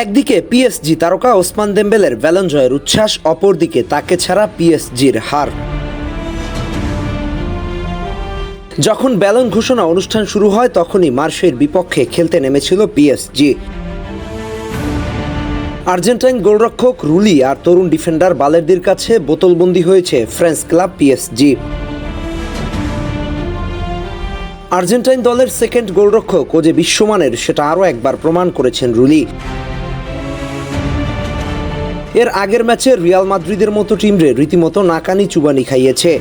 একদিকে পিএসজি তারকা ওসমান দেম্বেলের ব্যালন জয়ের উচ্ছ্বাস, অপরদিকে তাকে ছাড়া পিএসজির হার। যখন ব্যালন ঘোষণা অনুষ্ঠান শুরু হয়, তখনই মার্শের বিপক্ষে খেলতে নেমেছিল পিএসজি আর্জেন্টাইন গোলরক্ষক রুলি আর তরুণ ডিফেন্ডার বালেরদির কাছে বোতলবন্দি হয়েছে ফ্রেঞ্চ ক্লাব পিএসজি আর্জেন্টাইন দলের সেকেন্ড গোলরক্ষক ও যে বিশ্বমানের, সেটা আরও একবার প্রমাণ করেছেন রুলি। এর আগের ম্যাচে রিয়াল মাদ্রিদের মতো টিমরে রীতিমতো নাকানি চুবানি খাইয়েছে।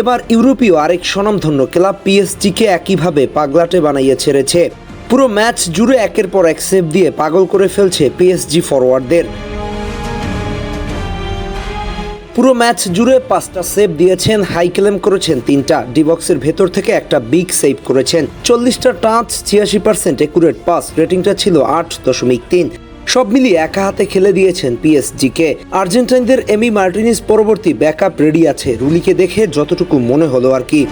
এবার ইউরোপীয় আরেক স্বনামধন্য ক্লাব পিএসজিকে একইভাবে পাগলাটে বানাইয়ে ছেড়েছে। পুরো ম্যাচ জুড়ে একের পর এক সেভ দিয়ে পাগল করে ফেলছে পিএসজি ফরওয়ার্ডদের পুরো ম্যাচ জুড়ে পাঁচটা সেভ দিয়েছেন, হাই ক্লেম করেছেন তিনটা। ডিবক্সের ভেতর থেকে একটা বিগ সেভ করেছেন। চল্লিশটা টাচ, ছিয়াশি পার্সেন্ট একুরেট পাস রেটিংটা ছিল আট দশমিক তিন। সব মিলিয়ে একা হাতে খেলে দিয়েছেন পিএসজিকে। আর্জেন্টাইনদের এমি মার্টিনিস পরবর্তী ব্যাকআপ রেডি আছে। রুলিকে দেখে যতটুকু মনে হলো আর কি।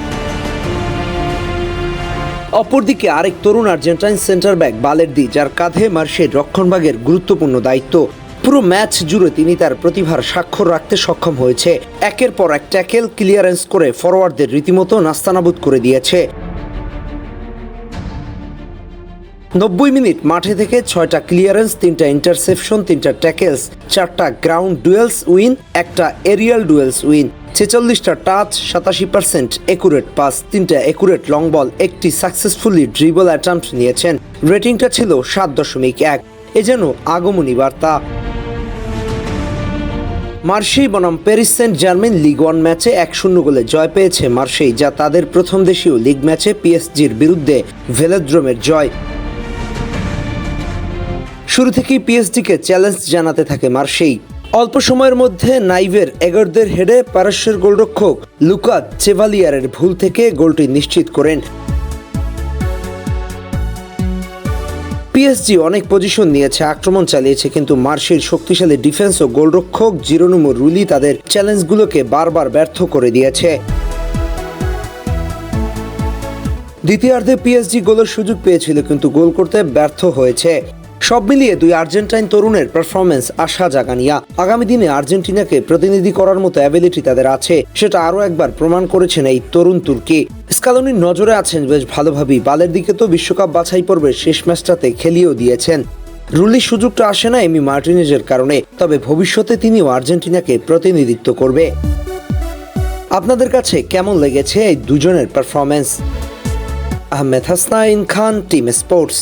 অপরদিকে আরেক তরুণ আর্জেন্টাইন সেন্টার ব্যাক বালেরদি, যার কাঁধে মার্শের রক্ষণভাগের গুরুত্বপূর্ণ দায়িত্ব। পুরো ম্যাচ জুড়ে তিনি তার প্রতিভার স্বাক্ষর রাখতে সক্ষম হয়েছে। একের পর এক ট্যাকেল, ক্লিয়ারেন্স করে ফরওয়ার্ডদের রীতিমতো নাস্তানাবুদ করে দিয়েছে। নব্বই মিনিট মাঠে থেকে ছয়টা ক্লিয়ারেন্স তিনটা ইন্টারসেপশন তিনটা ট্যাকেলস চারটা গ্রাউন্ড ডুয়েলস উইন একটা এরিয়াল ডুয়েলস উইন ছেচল্লিশটা টাচ সাতাশি পার্সেন্ট একুরেট পাস তিনটা একুরেট লং বল একটি সাকসেসফুলি ড্রিবল অ্যাটাম্পট নিয়েছেন। রেটিংটা ছিল সাত দশমিক এক। এ যেন আগমনী বার্তা। মার্সেই বনাম Paris Saint Germain Ligue one ম্যাচে এক শূন্য গোলে জয় পেয়েছে মার্সেই যা তাদের প্রথম দেশীয় লিগ ম্যাচে পিএসজির বিরুদ্ধে ভেলোদ্রোমের জয়। শুরু থেকেই পিএসডিকে চ্যালেঞ্জ জানাতে থাকে মার্শেই। অল্প সময়ের মধ্যে নাইভের এগারদের হেডে পারস্যের গোলরক্ষক লুকা চেভালিয়ারের ভুল থেকে গোলটি নিশ্চিত করেন। পিএসজি অনেক পজিশন নিয়েছে, আক্রমণ চালিয়েছে, কিন্তু মার্শের শক্তিশালী ডিফেন্স ও গোলরক্ষক জিরোনুমো রুলি তাদের চ্যালেঞ্জগুলোকে বারবার ব্যর্থ করে দিয়েছে। দ্বিতীয়ার্ধে পিএসজি গোলের সুযোগ পেয়েছিল, কিন্তু গোল করতে ব্যর্থ হয়েছে। সব মিলিয়ে দুই আর্জেন্টাইন তরুণের পারফরমেন্স আশা জাগানিয়া। আগামী দিনে আর্জেন্টিনাকে প্রতিনিধি করার মতো অ্যাবিলিটি তাদের আছে, সেটা আরও একবার প্রমাণ করেছেন এই তরুণ তুর্কি। স্কালনির নজরে আছেন বেশ ভালোভাবেই, বালের দিকে তো বিশ্বকাপ বাছাই পর্বের শেষ ম্যাচটাতে খেলিয়েও দিয়েছেন। রুলির সুযোগটা আসে না এমি মার্টিনেজের কারণে, তবে ভবিষ্যতে তিনিও আর্জেন্টিনাকে প্রতিনিধিত্ব করবে। আপনাদের কাছে কেমন লেগেছে এই দুজনের performance Ahmed Hasnain Khan, team sports.